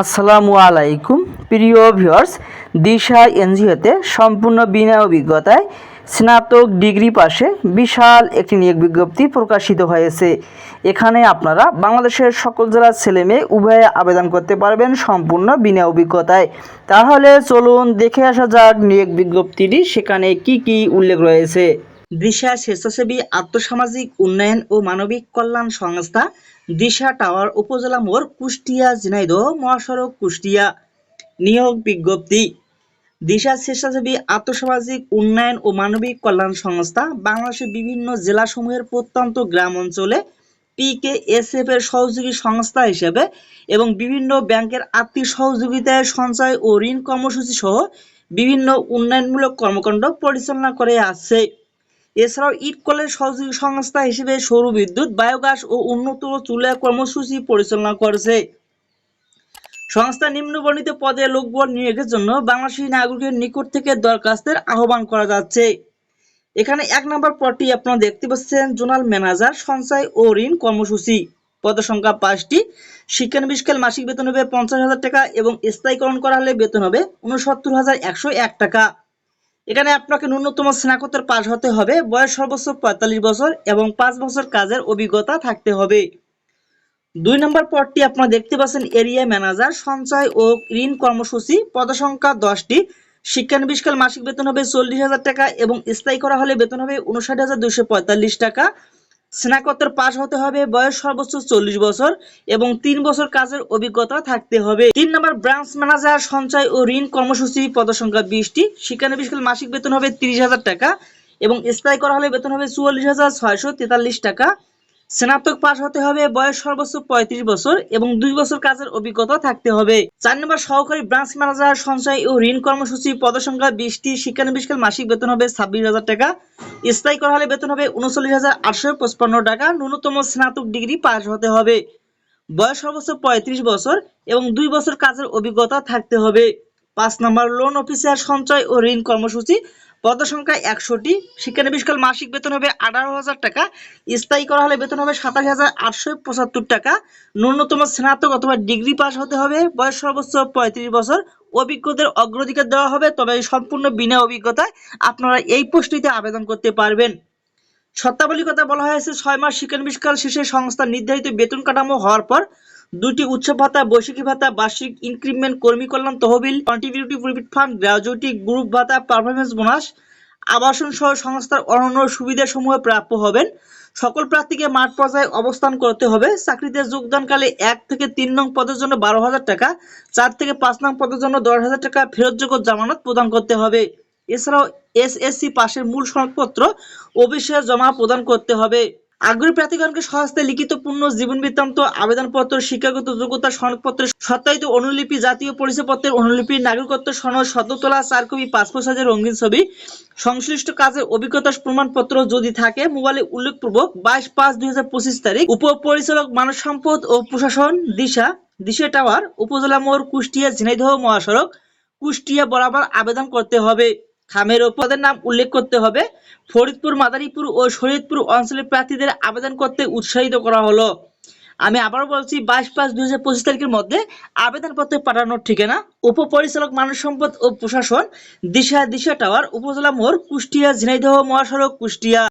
আসসালামু আলাইকুম। প্রিয় ভিউয়ার্স, দিশা এনজিওতে সম্পূর্ণ বিনা অভিজ্ঞতায় স্নাতক ডিগ্রি পাশে বিশাল একটি নিয়োগ বিজ্ঞপ্তি প্রকাশিত হয়েছে। এখানে আপনারা বাংলাদেশের সকল জেলার ছেলে মেয়ে উভয়ে আবেদন করতে পারবেন সম্পূর্ণ বিনা অভিজ্ঞতায়। তাহলে চলুন দেখে আসা যাক নিয়োগ বিজ্ঞপ্তিটি সেখানে কি কি উল্লেখ রয়েছে। দিশা স্বেচ্ছাসেবী আর্থসামাজিক উন্নয়ন ও মানবিক কল্যাণ সংস্থা দিশা টাওয়ার উপজেলা মোড় কুষ্টিয়া, ঝিনাইদহ মহাসড়ক কুষ্টিয়া। নিয়োগ বিজ্ঞপ্তি। দিশা স্বেচ্ছাসেবী আর্থসামাজিক উন্নয়ন ও মানবিক কল্যাণ সংস্থা বাংলাদেশের বিভিন্ন জেলাসমূহের প্রত্যন্ত গ্রাম অঞ্চলে পিকে এসএফ এর সহযোগী সংস্থা হিসেবে এবং বিভিন্ন ব্যাংকের আর্থিক সহযোগিতায় সঞ্চয় ও ঋণ কর্মসূচি সহ বিভিন্ন উন্নয়নমূলক কর্মকাণ্ড পরিচালনা করে আসছে। এছাড়াও ইট কলের সহযোগী সংস্থা হিসেবে সৌর বিদ্যুৎ বায়োগ্যাস ও উন্নত চুলা কর্মসূচি পরিচালনা করেছে। সংস্থা নিম্নবর্ণিত পদে লোকবল নিয়োগের জন্য বাংলাদেশী নাগরিকের নিকট থেকে দরখাস্তের আহ্বান করা যাচ্ছে। এখানে এক নম্বর পদটি আপনারা দেখতে পাচ্ছেন, জোনাল ম্যানেজার সঞ্চয় ও ঋণ কর্মসূচি। পদ সংখ্যা পাঁচটি। শিক্ষানবিষ্কাল মাসিক বেতন হবে পঞ্চাশ হাজার টাকা এবং স্থায়ীকরণ করা হলে বেতন হবে উনসত্তর হাজার একশো এক টাকা। এখানে আপনাকে ন্যূনতম স্নাতকোত্তর পাস হতে হবে, বয়স সর্বোচ্চ পঁয়তাল্লিশ বছর এবং পাঁচ বছর কাজের অভিজ্ঞতা থাকতে হবে। দুই নম্বর পদটি আপনারা দেখতে পাচ্ছেন, এরিয়া ম্যানেজার, সঞ্চয় ও ঋণ কর্মসূচি, পদসংখ্যা দশটি। শিক্ষানবিষ্কাল মাসিক বেতন হবে চল্লিশ হাজার টাকা এবং স্থায়ী করা হলে বেতন হবে উনষাট হাজার দুশো পঁয়তাল্লিশ টাকা। স্নাতকোত্তর পাস হতে হবে, বয়স সর্বোচ্চ চল্লিশ বছর এবং তিন বছর কাজের অভিজ্ঞতা থাকতে হবে। তিন নম্বর ব্রাঞ্চ ম্যানেজার সঞ্চয় ও ঋণ কর্মসূচি পদসংখ্যা বিশটি। শিক্ষানবিশকাল মাসিক বেতন হবে তিরিশ হাজার টাকা এবং স্থায়ী করা হলে বেতন হবে চুয়াল্লিশ হাজার ছয়শো তেতাল্লিশ টাকা। স্নাতক পাস হতে হবে, বয়স সর্বোচ্চ পঁয়ত্রিশ বছর এবং দুই বছর কাজের অভিজ্ঞতা থাকতে হবে। চার নম্বর সহকারী ব্রাঞ্চ ম্যানেজার সঞ্চয় ও ঋণ কর্মসূচি পদসংখ্যা বিশটি শিক্ষানবিষ্কাল মাসিক বেতন হবে ছাব্বিশ হাজার টাকা, স্থায়ী করা হলে বেতন হবে উনচল্লিশ হাজার আটশো পঁচপান্ন টাকা, ন্যূনতম স্নাতক ডিগ্রি পাশ হতে হবে। বয়স সর্বোচ্চ পঁয়ত্রিশ বছর এবং দুই বছর কাজের অভিজ্ঞতা থাকতে হবে। পাঁচ নম্বর লোন অফিসার সঞ্চয় ও ঋণ কর্মসূচি পদ সংখ্যা একশোটি। শিক্ষানবিষ্কাল মাসিক বেতন হবে আঠারো হাজার টাকা। স্থায়ী করা হলে বেতন হবে সাতাশ হাজার আটশো পঁচাত্তর টাকা। ন্যূনতম স্নাতক অথবা ডিগ্রি পাস হতে হবে। বয়স সর্বোচ্চ পঁয়ত্রিশ বছর। অভিজ্ঞদের অগ্রাধিকার দেওয়া হবে, তবে সম্পূর্ণ বিনা অভিজ্ঞতায় আপনারা এই পোস্টটিতে আবেদন করতে পারবেন। শর্তাবলীর কথা বলা হয়েছে, ছয় মাস শিক্ষানবিষ্কাল শেষে সংস্থার নির্ধারিত বেতন কাঠামো হওয়ার পর দুটি উৎসব ভাতা বৈশাখী ভাতা, বার্ষিক ইনক্রিমেন্ট, কর্মী কল্যাণ, তহবিল contributive profit fund gratuity group ভাতা পারফরমেন্স বোনাস, আবাসন সহ সংস্থার অন্যান্য সুবিধাসমূহ প্রাপ্য হবেন। সকল প্রার্থীকে মাঠ পর্যায়ে অবস্থান করতে হবে। চাকরিতে যোগদানকালে এক থেকে তিন নং পদের জন্য বারো হাজার টাকা, চার থেকে পাঁচ নং পদের জন্য দশ হাজার টাকা ফেরতযোগ্য জামানত প্রদান করতে হবে। এছাড়াও এসএসসি পাশের মূল সনদপত্র অফিসে জমা প্রদান করতে হবে। আগ্রহী প্রার্থীগণকে সহস্তে লিখিত পূর্ণ জীবন বৃত্তান্ত, আবেদনপত্র, শিক্ষাগত যোগ্যতা সনদপত্রের সত্যায়িত অনুলিপি, জাতীয় পরিচয়পত্রের অনুলিপি, নাগরিকত্ব সনদ শততলা চার কপি পাসপোর্ট সাইজের রঙিন ছবি, সংশ্লিষ্ট কাজের অভিজ্ঞতা প্রমাণপত্র যদি থাকে, মোবাইলে উল্লেখপূর্বক বাইশ পাঁচ দুই হাজার পঁচিশ তারিখ, উপপরিচালক মানব সম্পদ ও প্রশাসন, দিশা দিশা টাওয়ার, উপজেলা মোড়, কুষ্টিয়া, ঝিনাইদহ মহাসড়ক, কুষ্টিয়া বরাবর আবেদন করতে হবে। খামের ওপরের নাম উল্লেখ করতে হবে। ফরিদপুর, মাদারীপুর ও শরীয়তপুর অঞ্চলের প্রার্থীদের আবেদন করতে উৎসাহিত করা হলো। আমি আবারও বলছি, বাইশ পাঁচ দুই হাজার পঁচিশ তারিখের মধ্যে আবেদনপত্র পাঠানোর ঠিকানা, উপপরিচালক মানব সম্পদ ও প্রশাসন, দিশা দিশা টাওয়ার, উপজেলা মোড়, কুষ্টিয়া, ঝিনাইদহ মহাসড়ক, কুষ্টিয়া।